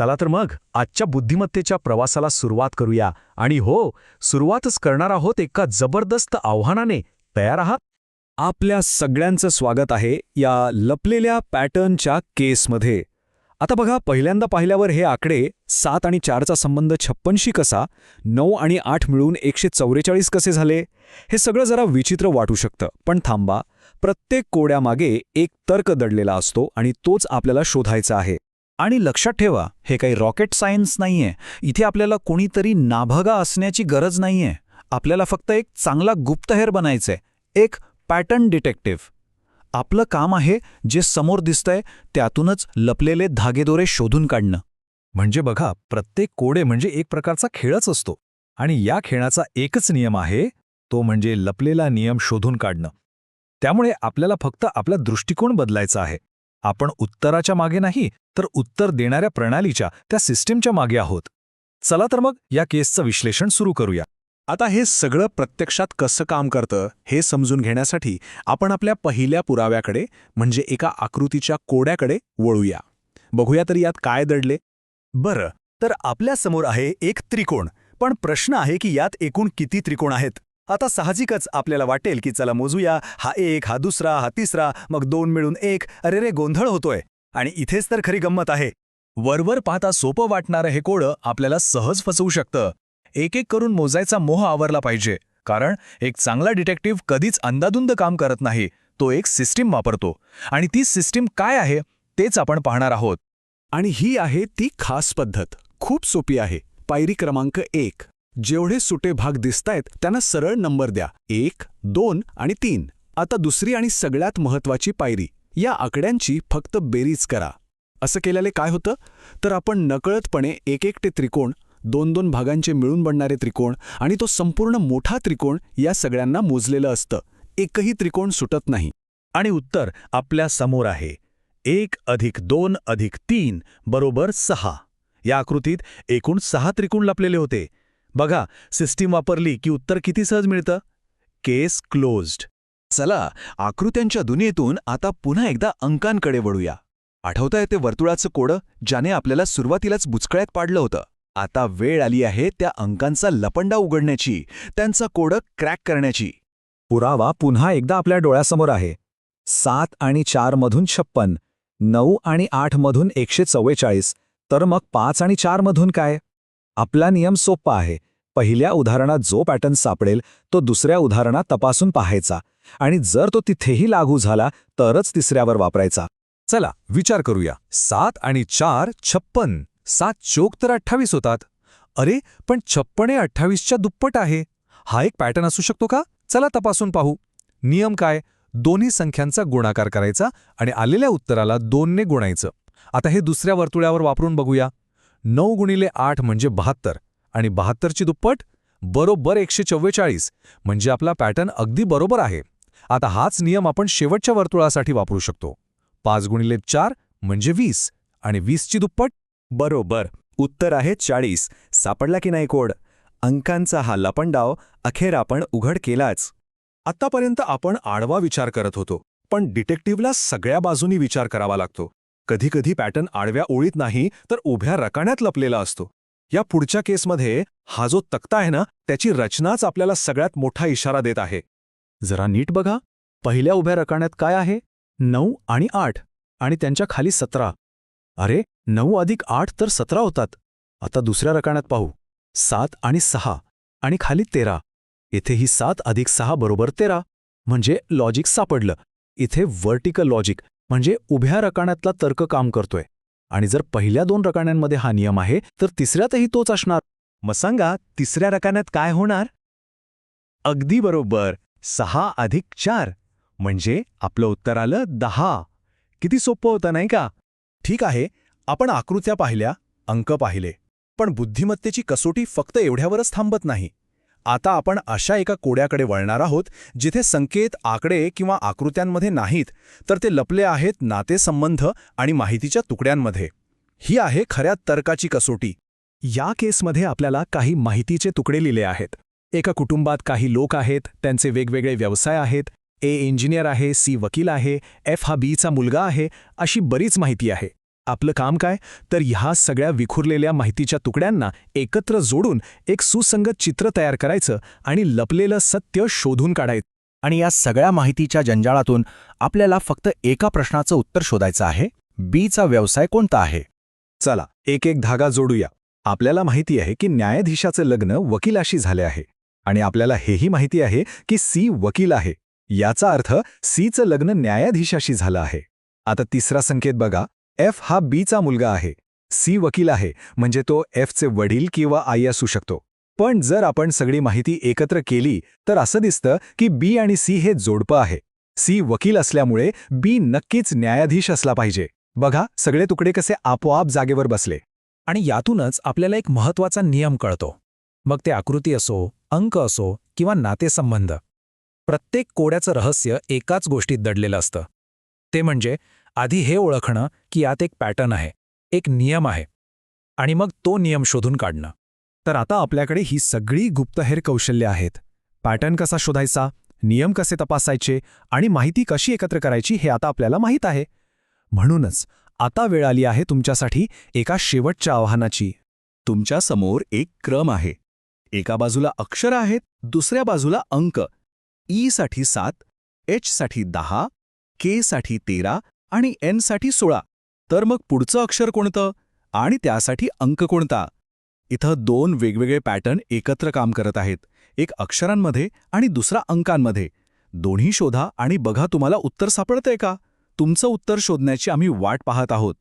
चला तर मग आजच्या बुद्धिमत्तेच्या प्रवासाला सुरुवात करूया. आणि हो सुरुवातच करणार आहोत एका जबरदस्त आव्हानाने. तयार आहात? आपल्या सगळ्यांचं स्वागत आहे या लपलेल्या पॅटर्नच्या केसमध्ये. आता बघा पहिल्यांदा पाहिल्यावर हे आकडे सात आणि चारचा संबंध छप्पनशी कसा? नऊ आणि आठ मिळून एकशे चौवेचाळीस कसे झाले? हे सगळं जरा विचित्र वाटू शकतं. पण थांबा प्रत्येक कोड्यामागे एक तर्क दडलेला असतो आणि तोच आपल्याला शोधायचा आहे. आणि लक्षात ठेवा हे काही रॉकेट सायन्स नाहीये. इथे आपल्याला कोणीतरी नाभगा असण्याची गरज नाहीये. आपल्याला फक्त एक चांगला गुप्तहेर बनायचंय. एक पॅटर्न डिटेक्टिव्ह. आपलं काम आहे जे समोर दिसतंय त्यातूनच लपलेले धागेदोरे शोधून काढणं. म्हणजे बघा प्रत्येक कोडे म्हणजे एक प्रकारचा खेळच असतो. आणि या खेळाचा एकच नियम आहे तो म्हणजे लपलेला नियम शोधून काढणं. त्यामुळे आपल्याला फक्त आपला दृष्टिकोन बदलायचा आहे. आपण उत्तराच्या मागे नाही तर उत्तर देणाऱ्या प्रणालीच्या त्या सिस्टीमच्या मागे आहोत. चला तर मग या केसचं विश्लेषण सुरू करूया. आता हे सगळं प्रत्यक्षात कसं काम करतं हे समजून घेण्यासाठी आपण आपल्या पहिल्या पुराव्याकडे म्हणजे एका आकृतीच्या कोड्याकडे वळूया. बघूया तर यात काय दडले. बरं तर आपल्यासमोर आहे एक त्रिकोण पण प्रश्न आहे की यात एकूण किती त्रिकोण आहेत? आता साहजिकच आपल्याला वाटेल की चला मोजूया हा एक हा दुसरा हा तिसरा मग दोन मिळून एक अरे रे गोंधळ होतोय. आणि इथेच तर खरी गंमत आहे. वरवर पाहता सोपं वाटणारं हे कोडं आपल्याला सहज फसवू शकतं. एक एक करून मोजायचा मोह आवरला पाहिजे. कारण एक चांगला डिटेक्टिव्ह कधीच अंदाधुंद काम करत नाही. तो एक सिस्टीम वापरतो. आणि ती सिस्टीम काय आहे तेच आपण पाहणार आहोत. आणि ही आहे ती खास पद्धत. खूप सोपी आहे. पायरी क्रमांक एक. जेवढे सुटे भाग दिसतायत त्यांना सरळ नंबर द्या. एक दोन आणि तीन. आता दुसरी आणि सगळ्यात महत्वाची पायरी. या आकड्यांची फक्त बेरीज करा. असं केल्याने काय होतं? तर आपण नकळतपणे एक एकटे त्रिकोण दोन दोन भागांचे मिळून बनणारे त्रिकोण आणि तो संपूर्ण मोठा त्रिकोण या सगळ्यांना मोजलेलं असतं. एकही त्रिकोण सुटत नाही. आणि उत्तर आपल्यासमोर आहे. एक अधिक दोन अधिक तीन बरोबर सहा. या आकृतीत एकूण सहा त्रिकोण लपलेले होते. बघा सिस्टीम वापरली की उत्तर किती सहज मिळतं? केस क्लोज्ड चला आकृत्यांच्या दुनियेतून आता पुन्हा एकदा अंकांकडे वळूया. आठवताय ते वर्तुळाचं कोडं ज्याने आपल्याला सुरुवातीलाच बुचकळ्यात पाडलं होतं. आता वेळ आली आहे त्या अंकांचा लपंडा उघडण्याची त्यांचा कोडं क्रॅक करण्याची. पुरावा पुन्हा एकदा आपल्या डोळ्यासमोर आहे. सात आणि चारमधून छप्पन नऊ आणि आठमधून एकशे चव्वेचाळीस तर मग पाच आणि चारमधून काय? आपला नियम सोप्पा आहे. पहिल्या उदाहरणात जो पॅटर्न सापडेल तो दुसऱ्या उदाहरणात तपासून पाहायचा. आणि जर तो तिथेही लागू झाला तरच तिसऱ्यावर वापरायचा. चला विचार करूया. सात आणि चार छप्पन. सात चोक तर अठ्ठावीस होतात. अरे पण छप्पन हे अठ्ठावीसच्या दुप्पट आहे. हा एक पॅटर्न असू शकतो का? चला तपासून पाहू. नियम काय? दोन्ही संख्यांचा गुणाकार करायचा आणि आलेल्या उत्तराला दोनने गुणायचं. आता हे दुसऱ्या वर्तुळ्यावर वापरून बघूया. नऊ गुणिले आठ म्हणजे बहात्तर. आणि बहात्तरची दुप्पट बरोबर एकशे चव्वेचाळीस. म्हणजे आपला पॅटर्न अगदी बरोबर आहे. आता हाच नियम आपण शेवटच्या वर्तुळासाठी वापरू शकतो. पाच गुणिले चार म्हणजे वीस. आणि वीसची दुप्पट बरोबर. उत्तर आहे चाळीस. सापडला की नाही कोड? अंकांचा हा लपंडाव अखेर आपण उघड केलाच. आतापर्यंत आपण आडवा विचार करत होतो. पण डिटेक्टिव्हला सगळ्या बाजूनी विचार करावा लागतो. कधीकधी पॅटर्न आडव्या ओळीत नाही तर उभ्या रकाण्यात लपलेला असतो. या पुढच्या केसमध्ये हा जो तक्ता आहे ना त्याची रचनाच आपल्याला सगळ्यात मोठा इशारा देत आहे. जरा नीट बघा. पहिल्या उभ्या रकाण्यात काय आहे? नऊ आणि आठ. आणि त्यांच्या खाली सतरा. अरे नऊ अधिक आठ तर सतरा होतात. आता दुसऱ्या रकाण्यात पाहू. सात आणि सहा. आणि खाली तेरा. इथेही सात अधिक सहा बरोबर तेरा. म्हणजे लॉजिक सापडलं. इथे व्हर्टिकल लॉजिक. म्हणजे उभ्या रकान्यातला तर्क काम करतोय. आणि जर पहिल्या दोन रकाण्यांमध्ये हा नियम आहे तर तिसऱ्यातही तोच असणार. मग सांगा तिसऱ्या रकान्यात काय होणार? अगदी बरोबर. सहा अधिक चार. म्हणजे आपलं उत्तर आलं दहा. किती सोपं होतं नाही का? ठीक आहे आपण आकृत्या पाहिल्या अंक पाहिले. पण बुद्धिमत्तेची कसोटी फक्त एवढ्यावरच थांबत नाही. आता आपण अशा एका कोड्याकडे वळणार आहोत जिथे संकेत आकडे किंवा आकृत्यांमध्ये नाहीत तर ते लपले आहेत नातेसंबंध आणि माहितीच्या तुकड्यांमध्ये. ही आहे खऱ्या तर्काची कसोटी. या केसमध्ये आपल्याला काही माहितीचे तुकडे लिहिले आहेत. एका कुटुंबात काही लोक आहेत त्यांचे वेगवेगळे व्यवसाय आहेत ए इंजिनियर आहे सी वकील आहे एफ हा बीचा मुलगा आहे अशी बरीच माहिती आहे. आपलं काम काय? तर ह्या सगळ्या विखुरलेल्या माहितीच्या तुकड्यांना एकत्र जोडून एक सुसंगत चित्र तयार करायचं आणि लपलेलं सत्य शोधून काढायचं. आणि या सगळ्या माहितीच्या जंजाळातून आपल्याला फक्त एका प्रश्नाचं उत्तर शोधायचं आहे. बीचा व्यवसाय कोणता आहे? चला एक एक धागा जोडूया. आपल्याला माहिती आहे की न्यायाधीशाचं लग्न वकिलाशी झाले आहे. आणि आपल्याला हेही माहिती आहे की सी वकील आहे. याचा अर्थ सीचं लग्न न्यायाधीशाशी झालं आहे. आता तिसरा संकेत बघा. एफ हा बीचा मुलगा आहे. सी वकील आहे म्हणजे तो एफचे वडील किंवा आई असू शकतो. पण जर आपण सगळी माहिती एकत्र केली तर असं दिसतं की बी आणि सी हे जोडपं आहे. सी वकील असल्यामुळे बी नक्कीच न्यायाधीश असला पाहिजे. बघा सगळे तुकडे कसे आपोआप जागेवर बसले. आणि यातूनच आपल्याला एक महत्त्वाचा नियम कळतो. मग ते आकृती असो अंक असो किंवा नातेसंबंध. प्रत्येक कोड्याचं रहस्य एकाच गोष्टीत दडलेलं असतं. ते म्हणजे आधी हे ओळखणं की यात एक पॅटर्न आहे एक नियम आहे. आणि मग तो नियम शोधून काढणं. तर आता आपल्याकडे ही सगळी गुप्तहेर कौशल्य आहेत. पॅटर्न कसा शोधायचा नियम कसे तपासायचे आणि माहिती कशी एकत्र करायची हे आता आपल्याला माहीत आहे. म्हणूनच आता वेळ आली आहे तुमच्यासाठी एका शेवटच्या आव्हानाची. तुमच्यासमोर एक क्रम आहे. एका बाजूला अक्षर आहेत दुसऱ्या बाजूला अंक. ई साठी सात एच साठी दहा के साठी तेरा आणि एनसाठी सोळा. तर मग पुढचं अक्षर कोणतं? आणि त्यासाठी अंक कोणता? इथं दोन वेगवेगळे पॅटर्न एकत्र काम करत आहेत. एक अक्षरांमध्ये आणि दुसरा अंकांमध्ये. दोन्ही शोधा आणि बघा तुम्हाला उत्तर सापडतंय का? तुमचं उत्तर शोधण्याची आम्ही वाट पाहत आहोत.